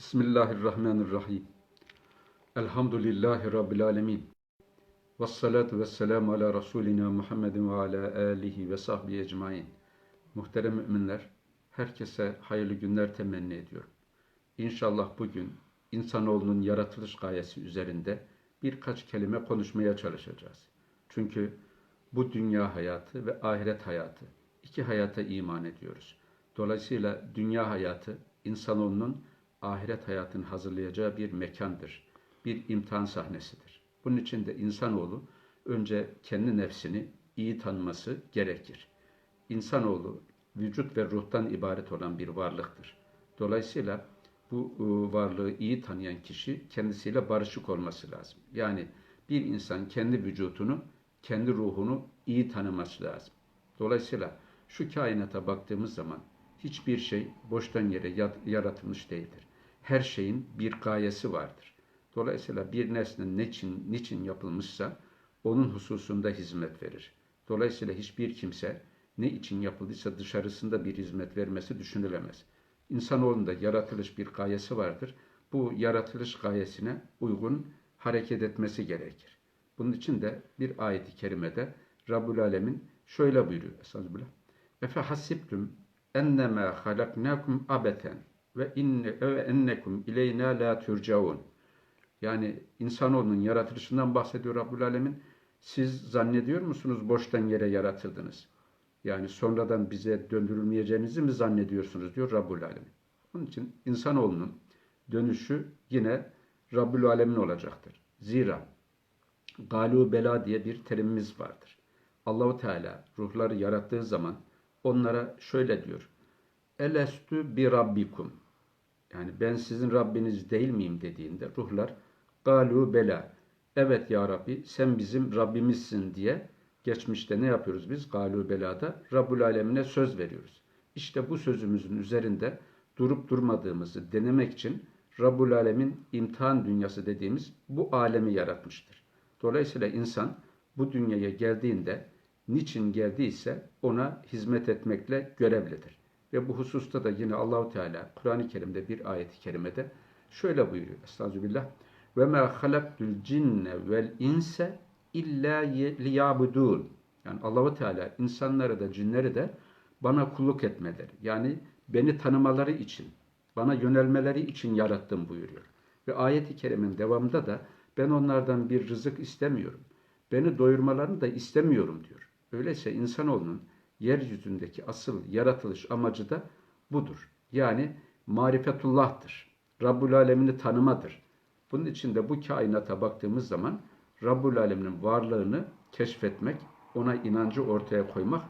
Bismillahirrahmanirrahim. Elhamdülillahi Rabbil alemin. Ve salatu ve selamu ala Resulina Muhammedin ve ala alihi ve sahbihi ecmain. Muhterem müminler, herkese hayırlı günler temenni ediyorum. İnşallah bugün insanoğlunun yaratılış gayesi üzerinde birkaç kelime konuşmaya çalışacağız. Çünkü bu dünya hayatı ve ahiret hayatı, iki hayata iman ediyoruz. Dolayısıyla dünya hayatı insanoğlunun ahiret hayatını hazırlayacağı bir mekandır. Bir imtihan sahnesidir. Bunun için de insanoğlu önce kendi nefsini iyi tanıması gerekir. İnsanoğlu vücut ve ruhtan ibaret olan bir varlıktır. Dolayısıyla bu e, varlığı iyi tanıyan kişi kendisiyle barışık olması lazım. Yani bir insan kendi vücutunu, kendi ruhunu iyi tanıması lazım. Dolayısıyla şu kainata baktığımız zaman hiçbir şey boştan yere yaratılmış değildir. Her şeyin bir gayesi vardır. Dolayısıyla bir nesne niçin, niçin yapılmışsa onun hususunda hizmet verir. Dolayısıyla hiçbir kimse ne için yapıldıysa dışarısında bir hizmet vermesi düşünülemez. İnsanoğlunda yaratılış bir gayesi vardır. Bu yaratılış gayesine uygun hareket etmesi gerekir. Bunun için de bir ayet-i kerimede Rabbul Alemin şöyle buyuruyor. Estağfirullah. Efe hasibtum ennemâ halaknâkum abeten ve inne ve ennekum ileyna la turcaun. Yani insanoğlunun yaratılışından bahsediyor Rabbul Alemin. Siz zannediyor musunuz boştan yere yaratıldınız? Yani sonradan bize döndürülmeyeceğinizi mi zannediyorsunuz diyor Rabbul Alemin. Onun için insanoğlunun dönüşü yine Rabbul Alemin olacaktır. Zira galu bela diye bir terimimiz vardır. Allahu Teala ruhları yarattığı zaman onlara şöyle diyor. Elestü bi rabbikum. Yani ben sizin Rabbiniz değil miyim dediğinde ruhlar galu bela. Evet ya Rabbi sen bizim Rabbimizsin diye geçmişte ne yapıyoruz biz? Galu belada Rabbul Alemine söz veriyoruz. İşte bu sözümüzün üzerinde durup durmadığımızı denemek için Rabbul Alemin imtihan dünyası dediğimiz bu alemi yaratmıştır. Dolayısıyla insan bu dünyaya geldiğinde niçin geldiyse ona hizmet etmekle görevlidir. Ve bu hususta da yine Allahu Teala Kur'an-ı Kerim'de bir ayet-i kerimede şöyle buyuruyor. Estağfirullah. Ve ma halaktul cinne vel inse illa liyabudun. Yani Allahu Teala insanları da cinleri de bana kulluk etmeleri. Yani beni tanımaları için, bana yönelmeleri için yarattım buyuruyor. Ve ayet-i kerimin devamında da ben onlardan bir rızık istemiyorum. Beni doyurmalarını da istemiyorum diyor. Öyleyse insanoğlunun yeryüzündeki asıl yaratılış amacı da budur. Yani marifetullah'tır. Rabbul Alemini tanımadır. Bunun için de bu kainata baktığımız zaman Rabbul Aleminin varlığını keşfetmek, ona inancı ortaya koymak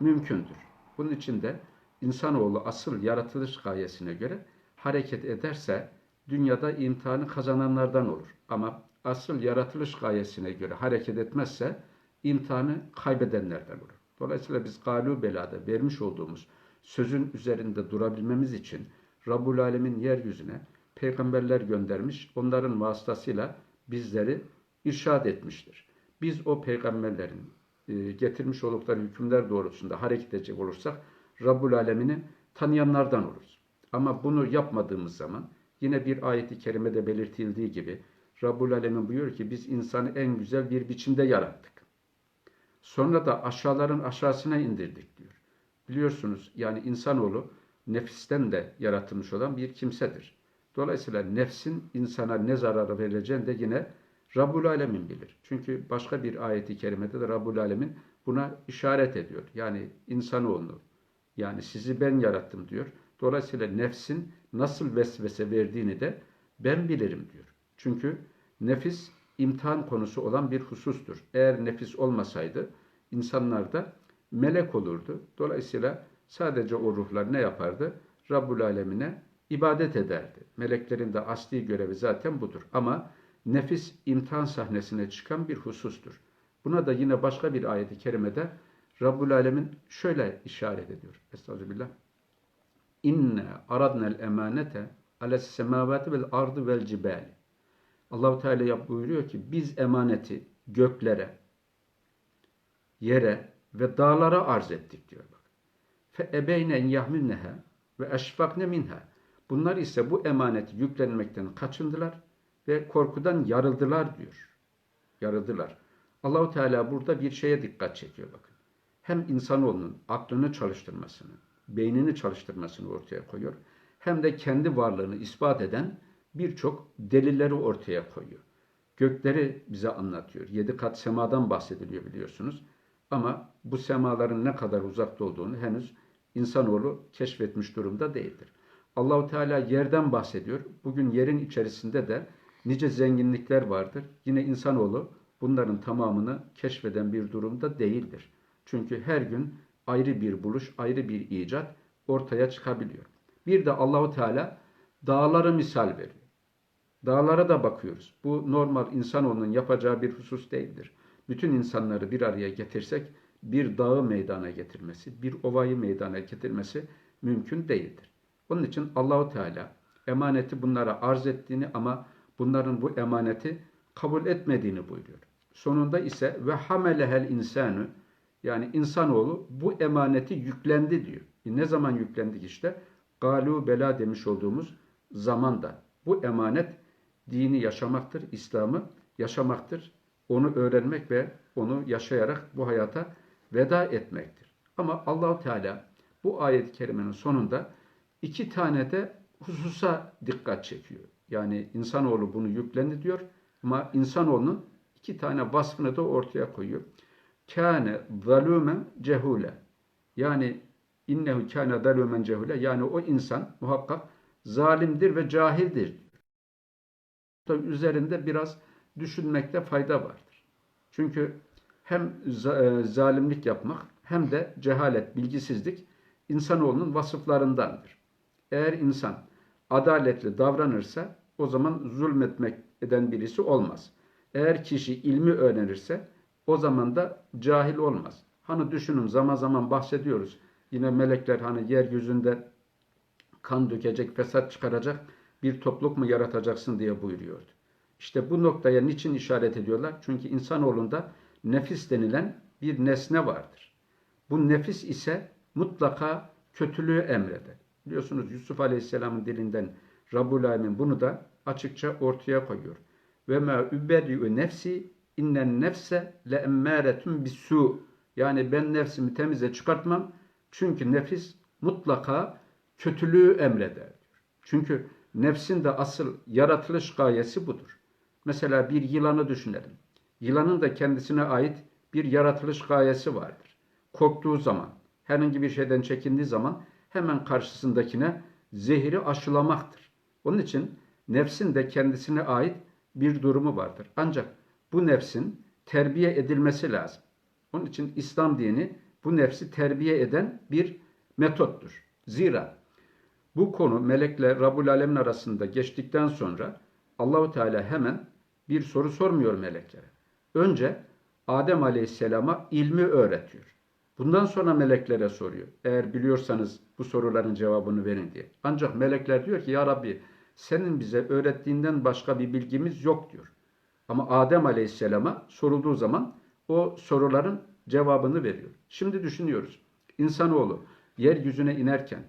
mümkündür. Bunun için de insanoğlu asıl yaratılış gayesine göre hareket ederse dünyada imtihanı kazananlardan olur. Ama asıl yaratılış gayesine göre hareket etmezse imtihanı kaybedenlerden olur. Dolayısıyla biz galu belada vermiş olduğumuz sözün üzerinde durabilmemiz için Rabbul Alemin yeryüzüne peygamberler göndermiş, onların vasıtasıyla bizleri irşad etmiştir. Biz o peygamberlerin e, getirmiş oldukları hükümler doğrultusunda hareket edecek olursak Rabbul Alemin'i tanıyanlardan oluruz. Ama bunu yapmadığımız zaman yine bir ayeti kerimede belirtildiği gibi Rabbul Alemin buyuruyor ki biz insanı en güzel bir biçimde yarattık. Sonra da aşağıların aşağısına indirdik diyor. Biliyorsunuz yani insanoğlu nefisten de yaratılmış olan bir kimsedir. Dolayısıyla nefsin insana ne zararı vereceğini de yine Rabbul Alemin bilir. Çünkü başka bir ayeti kerimede de Rabbul Alemin buna işaret ediyor. Yani insanoğlunu yani sizi ben yarattım diyor. Dolayısıyla nefsin nasıl vesvese verdiğini de ben bilirim diyor. Çünkü nefis imtihan konusu olan bir husustur. Eğer nefis olmasaydı insanlar da melek olurdu. Dolayısıyla sadece o ruhlar ne yapardı? Rabbul Alemine ibadet ederdi. Meleklerin de asli görevi zaten budur. Ama nefis imtihan sahnesine çıkan bir husustur. Buna da yine başka bir ayeti kerimede Rabbul Alemin şöyle işaret ediyor. Estağfirullah. İnne aradnel emanete ales semavati vel ardı vel cibali. Allahu Teala buyuruyor ki biz emaneti göklere, yere ve dağlara arz ettik diyor bak. Fe ebeyne en yahmilneha ve eşfakne minha. Bunlar ise bu emaneti yüklenmekten kaçındılar ve korkudan yarıldılar diyor. Yarıldılar. Allahu Teala burada bir şeye dikkat çekiyor bakın. Hem insanoğlunun aklını çalıştırmasını, beynini çalıştırmasını ortaya koyuyor. Hem de kendi varlığını ispat eden birçok delilleri ortaya koyuyor. Gökleri bize anlatıyor. Yedi kat semadan bahsediliyor biliyorsunuz. Ama bu semaların ne kadar uzakta olduğunu henüz insanoğlu keşfetmiş durumda değildir. Allahu Teala yerden bahsediyor. Bugün yerin içerisinde de nice zenginlikler vardır. Yine insanoğlu bunların tamamını keşfeden bir durumda değildir. Çünkü her gün ayrı bir buluş, ayrı bir icat ortaya çıkabiliyor. Bir de Allahu Teala dağları misal veriyor. Dağlara da bakıyoruz. Bu normal insanoğlunun yapacağı bir husus değildir. Bütün insanları bir araya getirsek bir dağı meydana getirmesi, bir ovayı meydana getirmesi mümkün değildir. Onun için Allahu Teala emaneti bunlara arz ettiğini ama bunların bu emaneti kabul etmediğini buyuruyor. Sonunda ise ve hamelehel insanu yani insanoğlu bu emaneti yüklendi diyor. E ne zaman yüklendik işte? Galu bela demiş olduğumuz zamanda. Bu emanet dini yaşamaktır, İslam'ı yaşamaktır. Onu öğrenmek ve onu yaşayarak bu hayata veda etmektir. Ama Allahu Teala bu ayet-i kerimenin sonunda iki tane de hususa dikkat çekiyor. Yani insanoğlu bunu yüklendi diyor ama insanoğlunun iki tane vasfını da ortaya koyuyor. Kâne zalûmen cehûle. Yani innehu kâne zalûmen cehûle. Yani o insan muhakkak zalimdir ve cahildir. Tabii üzerinde biraz düşünmekte fayda vardır. Çünkü hem zalimlik yapmak hem de cehalet, bilgisizlik insanoğlunun vasıflarındandır. Eğer insan adaletli davranırsa o zaman zulmetmek eden birisi olmaz. Eğer kişi ilmi öğrenirse o zaman da cahil olmaz. Hani düşünün zaman zaman bahsediyoruz. Yine melekler hani yeryüzünde kan dökecek, fesat çıkaracak bir topluluk mu yaratacaksın diye buyuruyordu. İşte bu noktaya niçin işaret ediyorlar? Çünkü insanoğlunda nefis denilen bir nesne vardır. Bu nefis ise mutlaka kötülüğü emreder. Biliyorsunuz Yusuf Aleyhisselam'ın dilinden Rabbul Alemin bunu da açıkça ortaya koyuyor. Ve ma überi'u nefsi innen nefse le emmâretun bisu. Yani ben nefsimi temize çıkartmam. Çünkü nefis mutlaka kötülüğü emreder. Çünkü nefsin de asıl yaratılış gayesi budur. Mesela bir yılanı düşünelim. Yılanın da kendisine ait bir yaratılış gayesi vardır. Korktuğu zaman, herhangi bir şeyden çekindiği zaman hemen karşısındakine zehri aşılamaktır. Onun için nefsin de kendisine ait bir durumu vardır. Ancak bu nefsin terbiye edilmesi lazım. Onun için İslam dini bu nefsi terbiye eden bir metottur. Zira bu konu melekle Rabbul Alemin arasında geçtikten sonra Allahu Teala hemen bir soru sormuyor meleklere. Önce Adem Aleyhisselam'a ilmi öğretiyor. Bundan sonra meleklere soruyor. Eğer biliyorsanız bu soruların cevabını verin diye. Ancak melekler diyor ki ya Rabbi senin bize öğrettiğinden başka bir bilgimiz yok diyor. Ama Adem Aleyhisselam'a sorulduğu zaman o soruların cevabını veriyor. Şimdi düşünüyoruz. İnsanoğlu yeryüzüne inerken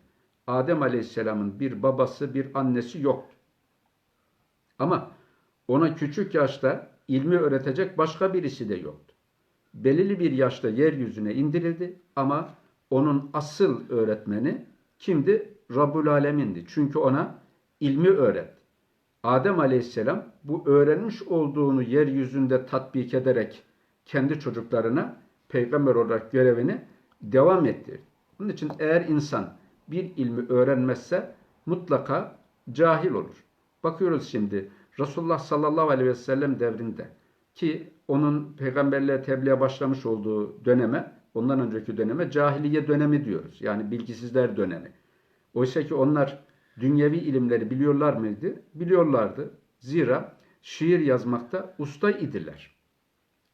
Adem Aleyhisselam'ın bir babası, bir annesi yoktu. Ama ona küçük yaşta ilmi öğretecek başka birisi de yoktu. Belirli bir yaşta yeryüzüne indirildi ama onun asıl öğretmeni kimdi? Rabbul Alemin'di. Çünkü ona ilmi öğretti. Adem Aleyhisselam bu öğrenmiş olduğunu yeryüzünde tatbik ederek kendi çocuklarına peygamber olarak görevini devam ettirdi. Bunun için eğer insan bir ilmi öğrenmezse mutlaka cahil olur. Bakıyoruz şimdi Resulullah sallallahu aleyhi ve sellem devrinde ki onun peygamberliğe tebliğe başlamış olduğu döneme, ondan önceki döneme cahiliye dönemi diyoruz. Yani bilgisizler dönemi. Oysa ki onlar dünyevi ilimleri biliyorlar mıydı? Biliyorlardı. Zira şiir yazmakta usta idiler.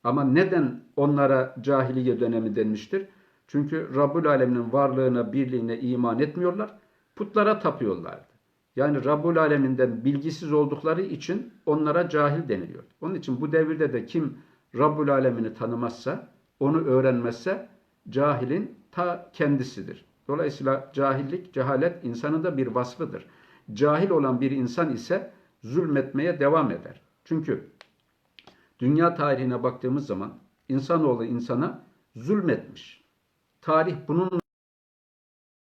Ama neden onlara cahiliye dönemi denmiştir? Çünkü Rabbul Alemin'in varlığına, birliğine iman etmiyorlar. Putlara tapıyorlardı. Yani Rabbul Aleminden bilgisiz oldukları için onlara cahil deniliyor. Onun için bu devirde de kim Rabbul Alemini tanımazsa, onu öğrenmezse cahilin ta kendisidir. Dolayısıyla cahillik, cehalet insanın da bir vasfıdır. Cahil olan bir insan ise zulmetmeye devam eder. Çünkü dünya tarihine baktığımız zaman insanoğlu insana zulmetmiş. Tarih bunun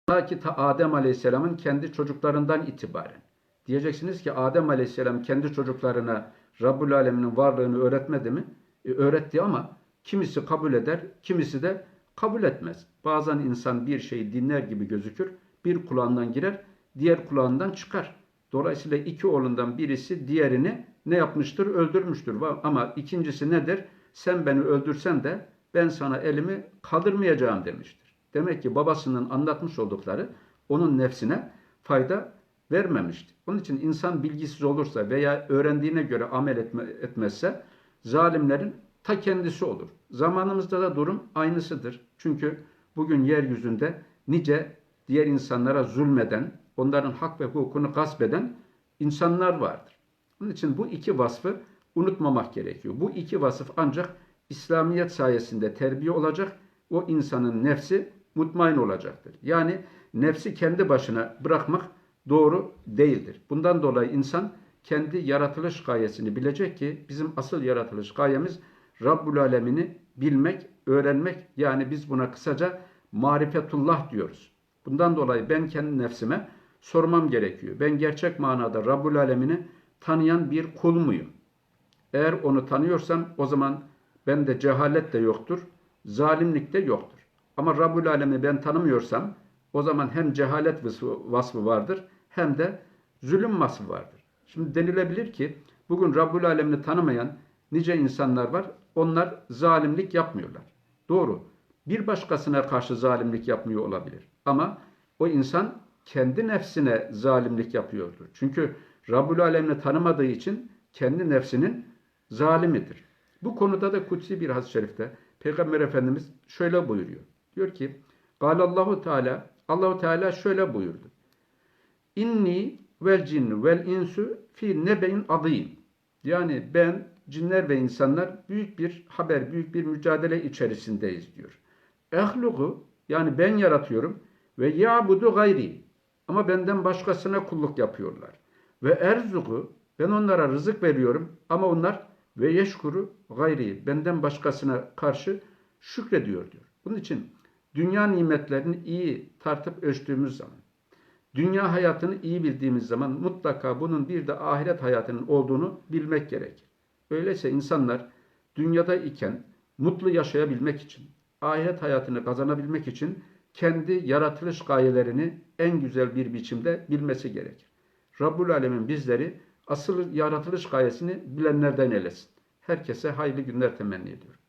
ta ki ta Adem Aleyhisselam'ın kendi çocuklarından itibaren. Diyeceksiniz ki Adem Aleyhisselam kendi çocuklarına Rabbül Alemin'in varlığını öğretmedi mi? E, öğretti ama kimisi kabul eder, kimisi de kabul etmez. Bazen insan bir şeyi dinler gibi gözükür, bir kulağından girer, diğer kulağından çıkar. Dolayısıyla iki oğlundan birisi diğerini ne yapmıştır? Öldürmüştür. Ama ikincisi nedir? Sen beni öldürsen de ben sana elimi kaldırmayacağım demiştir. Demek ki babasının anlatmış oldukları onun nefsine fayda vermemişti. Onun için insan bilgisiz olursa veya öğrendiğine göre amel etme, etmezse zalimlerin ta kendisi olur. Zamanımızda da durum aynısıdır. Çünkü bugün yeryüzünde nice diğer insanlara zulmeden, onların hak ve hukukunu gasp eden insanlar vardır. Onun için bu iki vasfı unutmamak gerekiyor. Bu iki vasıf ancak İslamiyet sayesinde terbiye olacak. O insanın nefsi mutmain olacaktır. Yani nefsi kendi başına bırakmak doğru değildir. Bundan dolayı insan kendi yaratılış gayesini bilecek ki bizim asıl yaratılış gayemiz Rabbul Alemini bilmek, öğrenmek. Yani biz buna kısaca marifetullah diyoruz. Bundan dolayı ben kendi nefsime sormam gerekiyor. Ben gerçek manada Rabbul Alemini tanıyan bir kul muyum? Eğer onu tanıyorsam o zaman bende cehalet de yoktur, zalimlik de yoktur. Ama Rabbul Alemi ben tanımıyorsam o zaman hem cehalet vasfı vardır hem de zulüm vasfı vardır. Şimdi denilebilir ki bugün Rabbul Alemini tanımayan nice insanlar var. Onlar zalimlik yapmıyorlar. Doğru. Bir başkasına karşı zalimlik yapmıyor olabilir. Ama o insan kendi nefsine zalimlik yapıyordur. Çünkü Rabbul Alemini tanımadığı için kendi nefsinin zalimidir. Bu konuda da kutsi bir hadis-i şerifte Peygamber Efendimiz şöyle buyuruyor. Diyor ki: "Allahu Teala Allahu Teala şöyle buyurdu. İnni vel cinnu vel insu fi nebe'in adîm. Yani ben cinler ve insanlar büyük bir haber, büyük bir mücadele içerisindeyiz diyor. Ehlugu yani ben yaratıyorum ve ya'budu gayri ama benden başkasına kulluk yapıyorlar. Ve erzugu ben onlara rızık veriyorum ama onlar ve yeşkuru gayri benden başkasına karşı şükrediyor diyor. Bunun için dünya nimetlerini iyi tartıp ölçtüğümüz zaman, dünya hayatını iyi bildiğimiz zaman mutlaka bunun bir de ahiret hayatının olduğunu bilmek gerekir. Öyleyse insanlar dünyada iken mutlu yaşayabilmek için, ahiret hayatını kazanabilmek için kendi yaratılış gayelerini en güzel bir biçimde bilmesi gerekir. Rabbul Alemin bizleri asıl yaratılış gayesini bilenlerden eylesin. Herkese hayırlı günler temenni ediyorum.